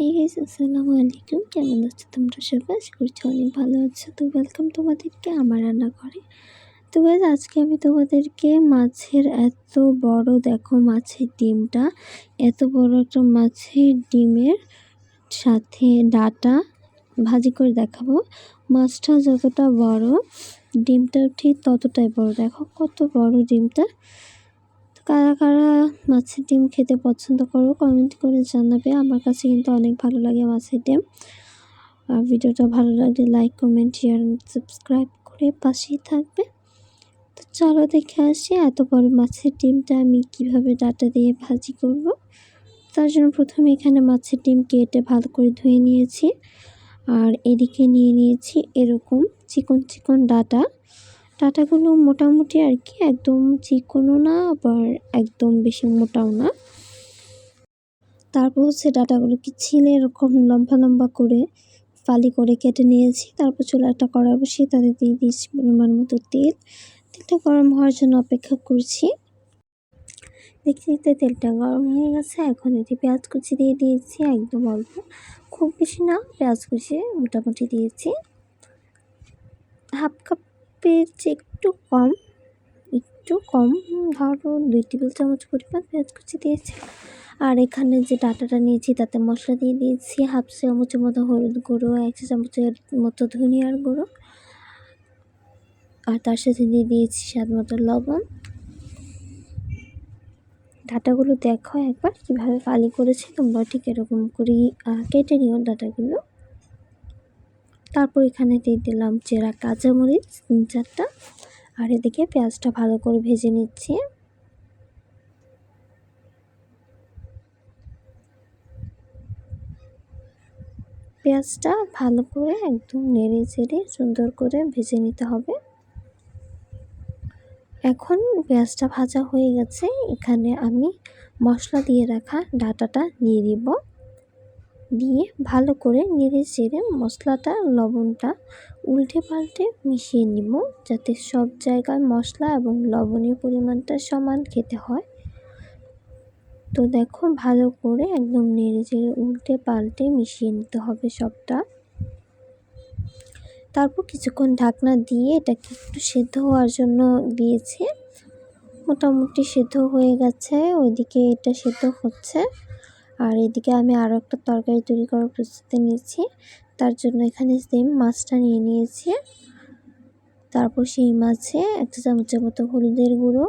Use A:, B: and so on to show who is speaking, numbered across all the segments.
A: Hey guys আসসালামু আলাইকুম কেমন আছো তোমরা সবাই? আশা করছি অনেক ভালো আছো। তো ওয়েলকাম তোমাদেরকে আমার রান্না করে তো গাইস আজকে আমি তোমাদেরকে মাছের এত বড়, দেখো মাছের ডিমটা। এত বড় একটা মাছের ডিমের সাথে ডাটা ভাজি করে দেখাবো। মাছটা যতটা বড় ডিমটা ঠিক ততটাই বড়। দেখো কত বড় ডিমটা। কারা কারা মাছের ডিম খেতে পছন্দ করো কমেন্ট করে জানাবে। আমার কাছে কিন্তু অনেক ভালো লাগে মাছের ডিম। আর ভিডিওটা ভালো লাগলে লাইক কমেন্ট শেয়ার সাবস্ক্রাইব করে পাশেই থাকবে। তো চলো দেখে আসি এত বড় মাছের ডিমটা আমি কীভাবে ডাটা দিয়ে ভাজি করব। তার জন্য প্রথমে এখানে মাছের ডিম কেটে ভালো করে ধুয়ে নিয়েছি। আর এদিকে নিয়ে নিয়েছি এরকম চিকন চিকন ডাটা। ডাটাগুলো মোটামুটি আর কি একদম চিকনও না, আবার একদম বেশি মোটাও না। তারপর হচ্ছে ডাটাগুলোকে ছিলে এরকম লম্বা লম্বা করে ফালি করে কেটে নিয়েছি। তারপর চুলা একটা কড়া বসিয়ে তাদের দিয়ে দিয়েছি পরিমাণ মতো তেল। তেলটা গরম হওয়ার জন্য অপেক্ষা করছি। দেখতে দেখতে তেলটা গরম হয়ে গেছে। এখন এটি পেঁয়াজ কুচি দিয়ে দিয়েছি একদম অল্প। খুব বেশি না, পেঁয়াজ কুচি মোটামুটি দিয়েছি। হাফ কাপ চেয়ে একটু কম একটু কম, ধরো দুই টেবিল চামচ পরিমাণ পেঁয়াজ কুচি দিয়েছি। আর এখানে যে ডাটাটা নিয়েছি, তাতে মশলা দিয়ে দিয়েছি হাফ চামচের মতো হলুদ গুঁড়ো, এক চামচের মতো ধনিয়ার গুঁড়ো। আর তার সাথে দিয়ে দিয়েছি স্বাদ মতো লবণ। ডাটাগুলো দেখো একবার কীভাবে ফালি করেছি, তোমরা ঠিক এরকম করেই কেটে নিও ডাটাগুলো। তারপর এখানে দিয়ে দিলাম চেরা কাঁচামরিচ, তিন চারটা। আর এদিকে পেঁয়াজটা ভালো করে ভেজে নিচ্ছি। পেঁয়াজটা ভালো করে একদম নেড়ে চেড়ে সুন্দর করে ভেজে নিতে হবে। এখন পেঁয়াজটা ভাজা হয়ে গেছে, এখানে আমি মশলা দিয়ে রাখা ডাটাটা দিয়ে দিব দিয়ে ভালো করে নেড়ে চেড়ে মশলাটা, লবণটা উল্টে পাল্টে মিশিয়ে নিব যাতে সব জায়গায় মশলা এবং লবণের পরিমাণটা সমান খেতে হয়। তো দেখো ভালো করে একদম নেড়ে চেড়ে উল্টে পাল্টে মিশিয়ে নিতে হবে সবটা। তারপর কিছুক্ষণ ঢাকনা দিয়ে এটাকে একটু সেদ্ধ হওয়ার জন্য দিয়েছি। মোটামুটি সেদ্ধ হয়ে গেছে, ওইদিকে এটা সেদ্ধ হচ্ছে। আর এদিকে আমি আরও একটা তরকারি তৈরি করার প্রস্তুতি নিয়েছি। তার জন্য এখানে সেম মাছটা নিয়ে নিয়েছি। তারপর সেই মাছে একটা চামচের মতো হলুদের গুঁড়ো,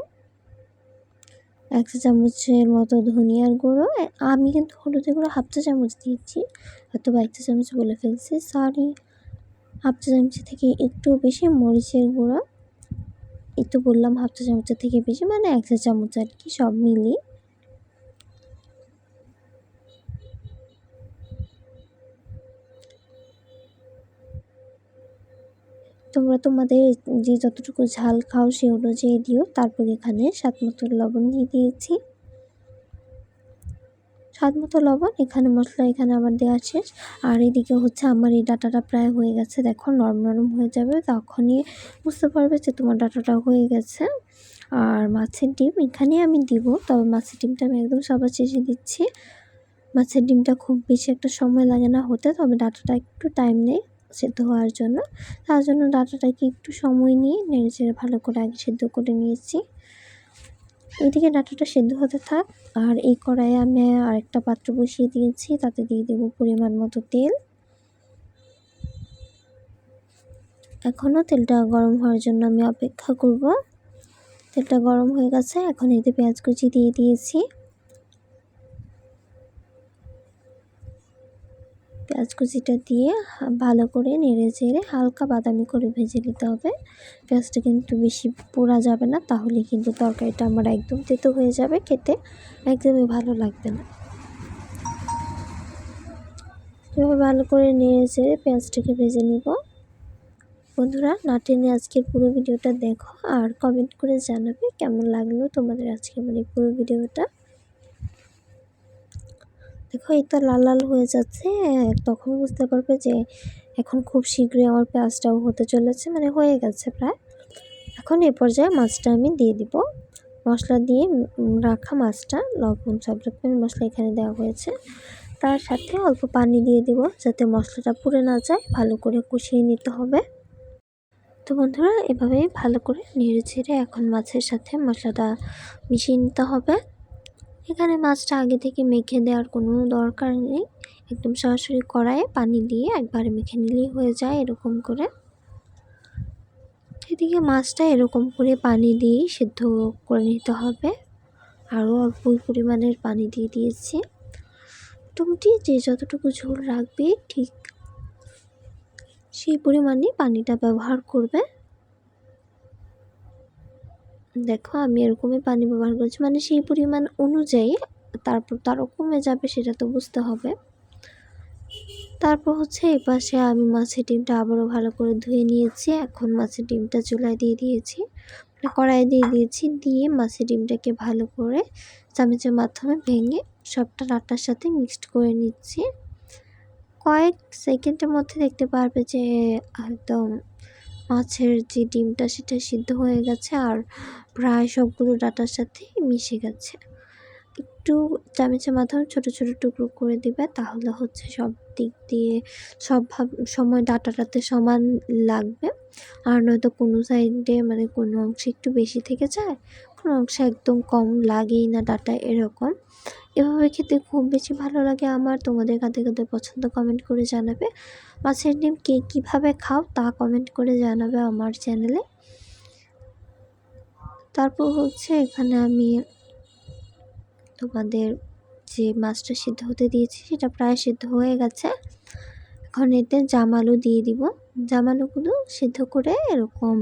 A: একটা চামচের মতো ধনিয়ার গুঁড়ো। আমি কিন্তু হলুদের গুঁড়ো হাফ চা চামচ দিয়েছি, অথবা একটা চামচ বলে ফেলছি সরি হাফ চা চামচ থেকে একটু বেশি মরিচের গুঁড়ো তো বললাম হাফ চা চামচের থেকে বেশি মানে এক চা চামচ আর কি, সব মিলিয়ে। তোমরা তোমাদের যে যতটুকু ঝাল খাও সে অনুযায়ী দিও। তারপর এখানে স্বাদ মতো লবণ দিয়ে দিয়েছি। স্বাদ মতো লবণ, এখানে মশলা এখানে আবার দেওয়া শেষ। আর এদিকে হচ্ছে আমার এই ডাটাটা প্রায় হয়ে গেছে। দেখো, নরম নরম হয়ে যাবে। তখনই বুঝতে পারবে যে তোমার ডাটাটা হয়ে গেছে। আর মাছের ডিম এখানে আমি দিব, তবে মাছের ডিমটা আমি একদম সবার শেষে দিচ্ছি। মাছের ডিমটা খুব বেশি একটা সময় লাগে না হতে, তবে ডাটাটা একটু টাইম নেই। সেদ্ধ হওয়ার জন্য। তার জন্য ডাটাটাকে একটু সময় নিয়ে নেড়ে চেড়ে ভালো করে আগে সেদ্ধ করে নিয়েছি। এদিকে ডাটাটা সেদ্ধ হতে থাক। আর এই কড়াইয়ে আমি আরেকটা পাত্র বসিয়ে দিয়েছি। তাতে দিয়ে দেবো পরিমাণ মতো তেল। এখনও তেলটা গরম হওয়ার জন্য আমি অপেক্ষা করব। তেলটা গরম হয়ে গেছে। এখন এতে পেঁয়াজ কুচি দিয়ে দিয়েছি। পেঁয়াজ কুচিটা দিয়ে ভালো করে নেড়ে চেড়ে হালকা বাদামি করে ভেজে নিতে হবে। পেঁয়াজটা কিন্তু বেশি পোড়া যাবে না, তাহলে কিন্তু তরকারিটা আমার একদম তেতো হয়ে যাবে, খেতে একদমই ভালো লাগবে না। এভাবে ভালো করে নেড়ে চেড়ে পেঁয়াজটাকে ভেজে নিব। বন্ধুরা, না টেনে আজকের পুরো ভিডিওটা দেখো আর কমেন্ট করে জানাবে কেমন লাগল তোমাদের আজকে মানে পুরো ভিডিওটা। দেখো এই তো লাল লাল হয়ে যাচ্ছে। তখন বুঝতে পারবে যে এখন খুব শীঘ্রই আমার পেঁয়াজটাও হতে চলেছে মানে হয়ে গেছে প্রায়। এখন এ পর্যায়ে মাছটা আমি দিয়ে দিব। মশলা দিয়ে রাখা মাছটা, লবণ সব রকমের মশলা এখানে দেওয়া হয়েছে। তার সাথে অল্প পানি দিয়ে দিব, যাতে মশলাটা পুড়ে না যায়, ভালো করে কষিয়ে নিতে হবে। তো বন্ধুরা এভাবে ভালো করে নেড়ে ছেড়ে এখন মাছের সাথে মশলাটা মিশিয়ে নিতে হবে। এখানে মাছটা আগে থেকে মেখে দেওয়ার কোনো দরকার নেই। একদম সরাসরি কড়াইয়ে পানি দিয়ে একবারে মেখে নিলেই হয়ে যায় এরকম করে। এদিকে মাছটা এরকম করে পানি দিয়েই সিদ্ধ করে নিতে হবে। আরও অল্প পরিমাণের পানি দিয়ে দিয়েছি। মোটামুটি যে যতটুকু ঝোল রাখবে ঠিক সেই পরিমাণে পানিটা ব্যবহার করবে। দেখো, আমি এরকমই পানি ব্যবহার করছি। মানে সেই পরিমাণ অনুযায়ী তারপর তারও কমে যাবে সেটা তো বুঝতে হবে। তারপর হচ্ছে এই পাশে আমি মাছের ডিমটা আবারও ভালো করে ধুয়ে নিয়েছি। এখন মাছের ডিমটা চুলায় দিয়ে দিয়েছি। মানে কড়াই দিয়ে দিয়েছি। দিয়ে মাছের ডিমটাকে ভালো করে চামচের মাধ্যমে ভেঙে সবটা ডাটার সাথে মিক্সড করে নিচ্ছি। কয়েক সেকেন্ডের মধ্যে দেখতে পারবে যে একদম মাছের যে ডিমটা সেটা সিদ্ধ হয়ে গেছে আর প্রায় সবগুলো ডাটার সাথে মিশে গেছে। একটু চামচের মাধ্যমে ছোট ছোট টুকরো করে দিবে তাহলে হচ্ছে সব দিক দিয়ে সব সময় ডাটাটাতে সমান লাগবে। আর নয়তো কোনো সাইডে মানে কোনো অংশে একটু বেশি থেকে যায়, কোনো অংশে একদম কম লাগেই না ডাটা এরকম। এভাবে খেতে খুব বেশি ভালো লাগে আমার। তোমাদের কাদের কাদের পছন্দ কমেন্ট করে জানাবে। মাছের ডিম কে কীভাবে খাও তা কমেন্ট করে জানাবে আমার চ্যানেলে তারপর হচ্ছে এখানে আমি তোমাদের যে মাছটা সিদ্ধ হতে দিয়েছি সেটা প্রায় সিদ্ধ হয়ে গেছে। এখন এতে জামালু দিয়ে দিব। জামালুগুলো সিদ্ধ করে এরকম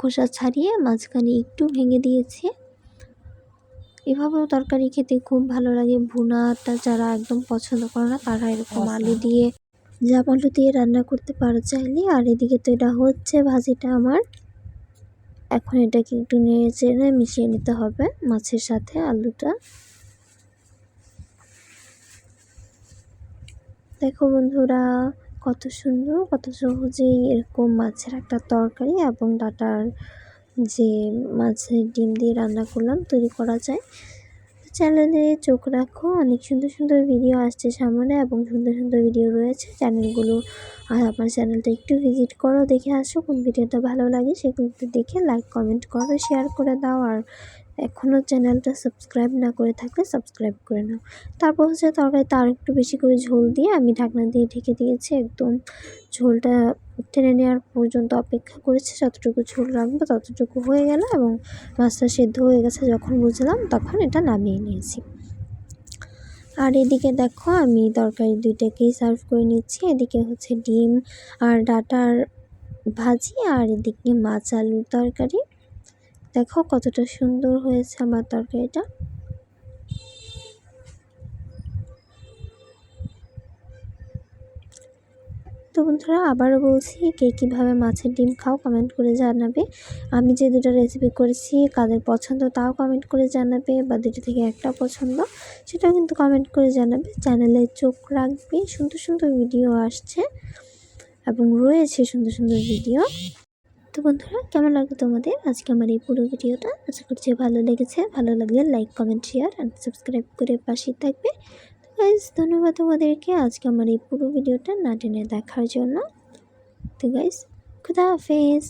A: খোসা ছাড়িয়ে মাঝখানে একটু ভেঙে দিয়েছি। এভাবেও তরকারি খেতে খুব ভালো লাগে। ভুনাটা যারা একদম পছন্দ করে না তারা এরকম আলু দিয়ে জাম আলু দিয়ে রান্না করতে পারো চাইলে। আর এদিকে তো এটা হচ্ছে ভাজিটা আমার। এখন এটাকে একটু নেড়ে চেড়ে মিশিয়ে নিতে হবে মাছের সাথে আলুটা। দেখো বন্ধুরা কত সুন্দর কত সহজেই এরকম মাছের একটা তরকারি এবং ডাটার যে মাছের ডিম দিয়ে রান্না করলাম, তৈরি করা যায়। তো চ্যানেলে চোখ রাখো, অনেক সুন্দর সুন্দর ভিডিও আসছে সামনে এবং সুন্দর সুন্দর ভিডিও রয়েছে। চ্যানেলগুলো আর আমার চ্যানেলটা একটু ভিজিট করো, দেখে আসো কোন ভিডিওটা ভালো লাগে, সেগুলো দেখে লাইক কমেন্ট করো শেয়ার করে দাও আর এখনও চ্যানেলটা সাবস্ক্রাইব না করে থাকলে সাবস্ক্রাইব করে নাও। তারপর হচ্ছে তরকারিতে আর একটু বেশি করে ঝোল দিয়ে আমি ঢাকনা দিয়ে ঢেকে দিয়েছি। একদম ঝোলটা টেনে নেওয়ার পর্যন্ত অপেক্ষা করেছি। যতটুকু ঝোল রাখব ততটুকু হয়ে গেল এবং মাছটা সেদ্ধ হয়ে গেছে যখন বুঝলাম তখন এটা নামিয়ে নিয়েছি। আর এদিকে দেখো আমি তরকারি দুইটাকেই সার্ভ করে নিচ্ছি। এদিকে হচ্ছে ডিম আর ডাটার ভাজি আর এদিকে মাছ আলুর তরকারি। দেখো কতটা সুন্দর হয়েছে আমার তরকারিটা। তো বন্ধুরা, আবারও বলছি, কে কীভাবে মাছের ডিম খাও কমেন্ট করে জানাবে। আমি যে দুটো রেসিপি করেছি, কাদের পছন্দ তাও কমেন্ট করে জানাবে বা দুটো থেকে একটা পছন্দ, সেটাও কিন্তু কমেন্ট করে জানাবে। চ্যানেলে চোখ রাখবে, সুন্দর সুন্দর ভিডিও আসছে এবং রয়েছে সুন্দর সুন্দর ভিডিও তো বন্ধুরা, কেমন লাগল তোমাদের? আজকে আমার এই পুরো ভিডিওটা। আশা করছি ভালো লেগেছে। ভালো লাগলে like comment share and subscribe করে পাশে থাকবে। তো গাইজ ধন্যবাদ তোমাদেরকে আজকে আমার এই পুরো ভিডিওটা না টেনে দেখার জন্য। তো গাইজ খুদা হাফেজ।